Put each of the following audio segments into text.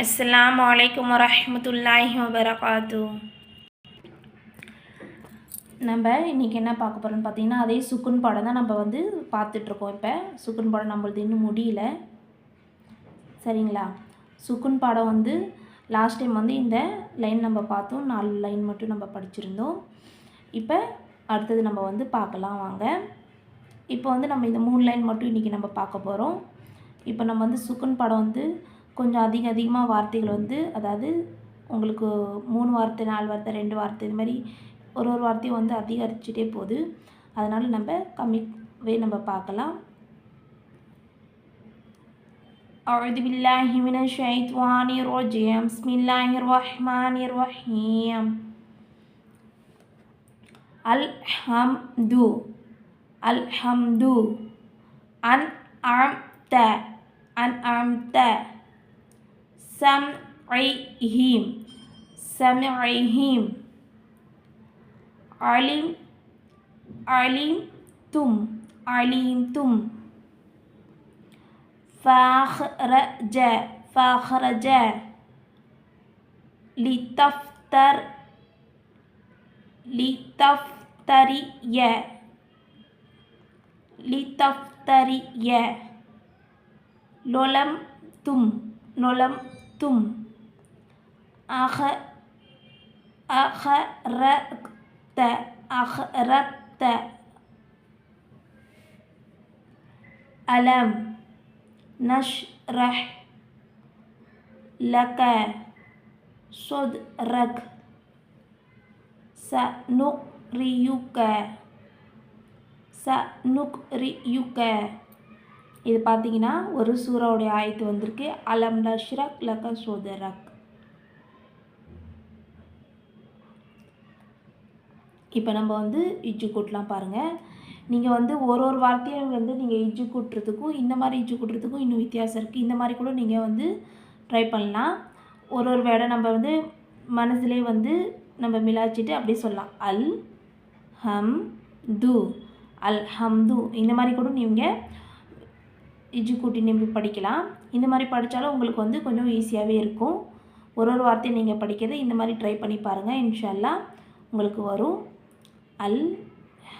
அஸ்லாம் வலைக்கம் வரமத்துல்லாஹி வபரகாத்து. நம்ம இன்றைக்கி என்ன பார்க்க போகிறோம்னு பார்த்தீங்கன்னா அதே சுக்குன் படம் தான் நம்ம வந்து பார்த்துட்ருக்கோம் இப்போ. சுக்குன் பாடம் நம்மளது இன்னும் முடியல. சரிங்களா? சுக்குன் பாடம் வந்து லாஸ்ட் டைம் வந்து இந்த லைன் நம்ம பார்த்தோம். நாலு லைன் மட்டும் நம்ம படிச்சிருந்தோம். இப்போ அடுத்தது நம்ம வந்து பார்க்கலாம் வாங்க. இப்போ வந்து நம்ம இந்த மூணு லைன் மட்டும் இன்றைக்கி நம்ம பார்க்க போகிறோம் இப்போ நம்ம வந்து சுக்குன் படம் வந்து கொஞ்சம் அதிக அதிகமாக வார்த்தைகள் வந்து அதாவது உங்களுக்கு மூணு வார்த்தை நாலு வார்த்தை ரெண்டு வார்த்தை இது மாதிரி ஒரு ஒரு வார்த்தையும் வந்து அதிகரிச்சுட்டே போகுது அதனால் நம்ம கம்மிவே நம்ம பார்க்கலாம் أعوذ بالله من الشيطان الرجيم بسم الله الرحمن الرحيم الحمد الحمد أنعمت أنعمت سمعهم سمعهم علم علمتم علمتم فاخرج فاخرج لتفتر لتفتري لتفتري لولمتم لولمتم أخ أخرجت أخرجت ألم نشرح لك صدرك سنقرئك سنقرئك இது பார்த்தீங்கன்னா ஒரு சூறாவுடைய ஆயத்து வந்திருக்கு. அலம் நஷ்ரக் லக சோதரக். இப்போ நம்ம வந்து இஜ்ஜு கூட்டலாம் பாருங்கள் நீங்கள் வந்து ஒரு ஒரு வார்த்தையும் வந்து நீங்கள் இஜ்ஜு கூட்டுறதுக்கும் இந்த மாதிரி இஜ்ஜு கூட்டுறதுக்கும் இன்னும் வித்தியாசம் இருக்குது இந்த மாதிரி கூட நீங்கள் வந்து ட்ரை பண்ணலாம். ஒரு ஒரு வேடை நம்ம வந்து மனசுலேயே வந்து நம்ம மிளாச்சிட்டு அப்படியே சொல்லலாம். அல் ஹம் து. அல் ஹம் து. இந்த மாதிரி கூட நீங்கள் இஜ்ஜு கூட்டி நிம்பி படிக்கலாம்? இந்த மாதிரி படித்தாலும் உங்களுக்கு வந்து கொஞ்சம் ஈஸியாகவே இருக்கும். ஒரு ஒரு வார்த்தையும் நீங்கள் படிக்கிறது இந்த மாதிரி ட்ரை பண்ணி பாருங்கள் இன்ஷால்லா உங்களுக்கு வரும். அல்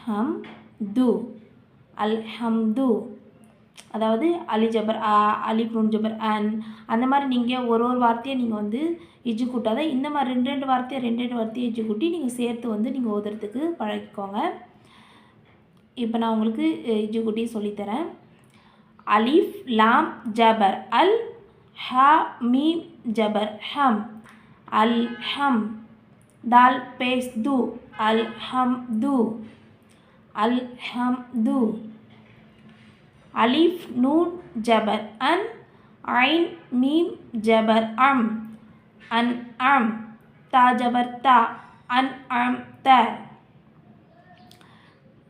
ஹம் து அல் ஹம் து அதாவது அலி ஜபர் ஆ அலி ப்ரூன் ஜபர் அன். அந்த மாதிரி நீங்கள் ஒரு ஒரு வார்த்தையை நீங்கள் வந்து இஜு கூட்டாத இந்த மாதிரி ரெண்டு ரெண்டு வார்த்தையை ரெண்டு ரெண்டு வார்த்தையை இஜ்ஜு கூட்டி நீங்கள் சேர்த்து வந்து நீங்கள் ஓதுறதுக்கு பழகிக்கோங்க. இப்போ நான் உங்களுக்கு இஜ்ஜு கூட்டி சொல்லித்தரேன். அலிஃப் லாம் ஜபர் அல் ஹ மீம் ஜபர் ஹம் அல் ஹம் தால் பேஸ் து அல் ஹம் து அல் ஹம் து. அலிஃப் நூன் ஜபர் அன் ஐன் மீம் ஜபர் அம் அன் அம் தா ஜபர் தா அன் அம் த.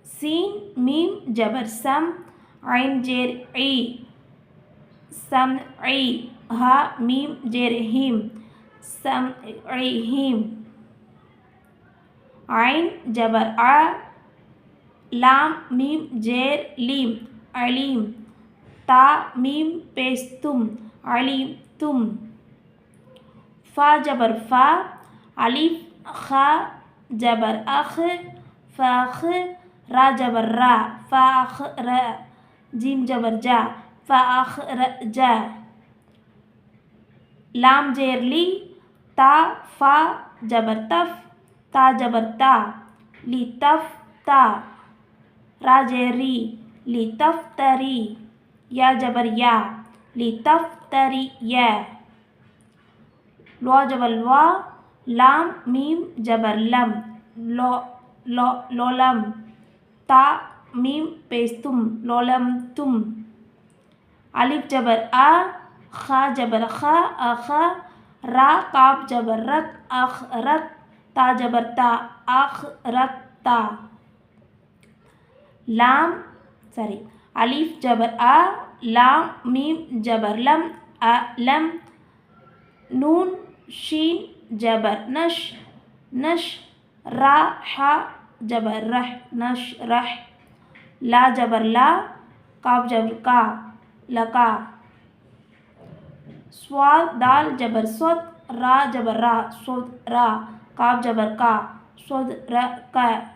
சீன் மீம் ஜபர் சம் ஐன் ஐ சம் ஐ ஹ மீம் ஜேர் ஹீம் சம் ஐ ஹீம் ஐன் ஜபர் அ லாம் மீம் ஜேர் லீம் அலீம் தா மீம் பேஸ்தும் அலீம் தும் ஃபா ஜபர் ஃபா அலிஃப் ஹ ஜபர் அஹ் ஃபஹ் ரா ஜபர் ரா ஃபஹ் ர जीम जबर जा फ़ाखरज लाम जेर ली, ता, फ़ा जबर तफ, ता जबर ता, ली तफ ता। रा जेरी ली तफ तरी। या जबर या, ली तफ तरी या। लो जबर वा लाम, मीम, जबर लम। लो लो, लोलम। ता मीम पेस्तुम लोलम तुम अलिफ जबर आ, खा जबर खा अख रा काब जबर रक अख रक ता जबर ता आख रक ता। लाम, सॉरी, अलीफ जबर आ, लाम, मीम जबर लम, अ, लम। नून, शीन जबर नश नश। रा, हा जबर रह, नश, रह। ला जबर ला, काब जबर का, लका। स्वाद, दाल जबर स्वद रा जबर रा स्वद रा काफ जबर का स्वद र, क।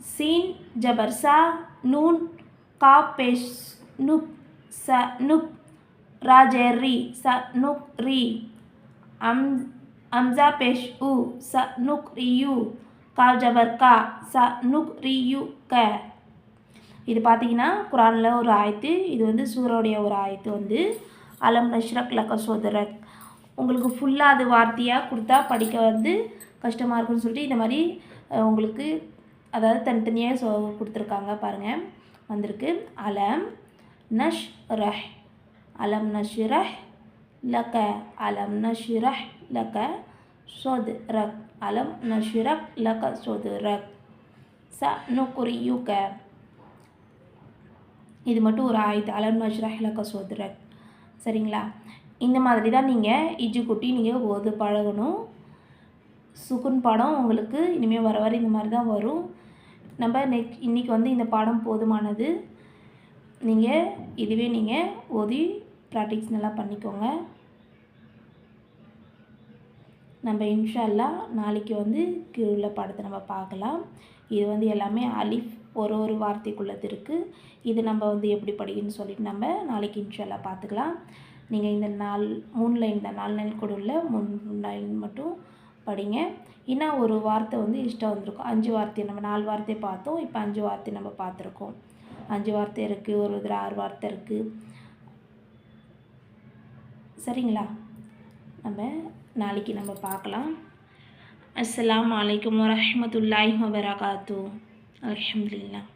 सीन जबर सा, नून काफ पेश, नुक स, नुक राजेरी स, नुक री। अम, अमजा पेश, उ, स, नुक रियू காஜபர்கா ஜபர் கா ச நுக் ரியு க. இது பார்த்தீங்கன்னா குரானில் ஒரு ஆயத்து இது வந்து சூரோடைய ஒரு ஆயத்து வந்து அலம் நஷ்ரக் லக்க சோதரக். உங்களுக்கு ஃபுல்லாக அது வார்த்தையாக கொடுத்தா படிக்க வந்து கஷ்டமாக இருக்குன்னு சொல்லிட்டு இந்த மாதிரி உங்களுக்கு அதாவது தனித்தனியாக சொ கொடுத்துருக்காங்க பாருங்கள் வந்திருக்கு. அலம் நஷ் ரஹ் அலம் நஷ் ரஹ் அலம் நஷ் ரஹ் லக்க சோத் ரக் அலம் நஷ் லக சொதுரக் ச நுக்குரியுக இது மட்டும் ஒரு ஆயத்து அலம் நஷ்ரஹ் லக சொதுரக் சரிங்களா இந்த மாதிரி தான் நீங்கள் இஜு குட்டி நீங்கள் ஓது பழகணும் சுகுன் பாடம் உங்களுக்கு இனிமேல் வர வர இந்த மாதிரி தான் வரும் நம்ம நெக் இன்றைக்கி வந்து இந்த பாடம் போதுமானது நீங்கள் இதுவே நீங்கள் ஓதி ப்ராக்டிக்ஸ் நல்லா பண்ணிக்கோங்க நம்ம இன்ஷால்லா நாளைக்கு வந்து கீழே படத்தை நம்ம பார்க்கலாம். இது வந்து எல்லாமே அலிஃப் ஒரு ஒரு வார்த்தைக்குள்ளது இருக்குது இது நம்ம வந்து எப்படி படிக்கணும்னு சொல்லிட்டு நம்ம நாளைக்கு இன்ஷால்லா பார்த்துக்கலாம். நீங்கள் இந்த நாள் மூணு லைன் தான் நாலு லைன் கூட உள்ள மூணு லைன் மட்டும் படிங்க. இன்னும் ஒரு வார்த்தை வந்து இஷ்டம் வந்திருக்கும். அஞ்சு வார்த்தை நம்ம நாலு வார்த்தை பார்த்தோம். இப்போ அஞ்சு வார்த்தை நம்ம பார்த்துருக்கோம். அஞ்சு வார்த்தை இருக்குது ஒரு இதில் ஆறு வார்த்தை இருக்குது சரிங்களா? நம்ம நாளைக்கு நம்ம பார்க்கலாம். அஸ்லாம் வலைக்கம் வரமத்துல்லாஹி வபரகாத்தூ அல்ஹம்துலில்லாஹ்.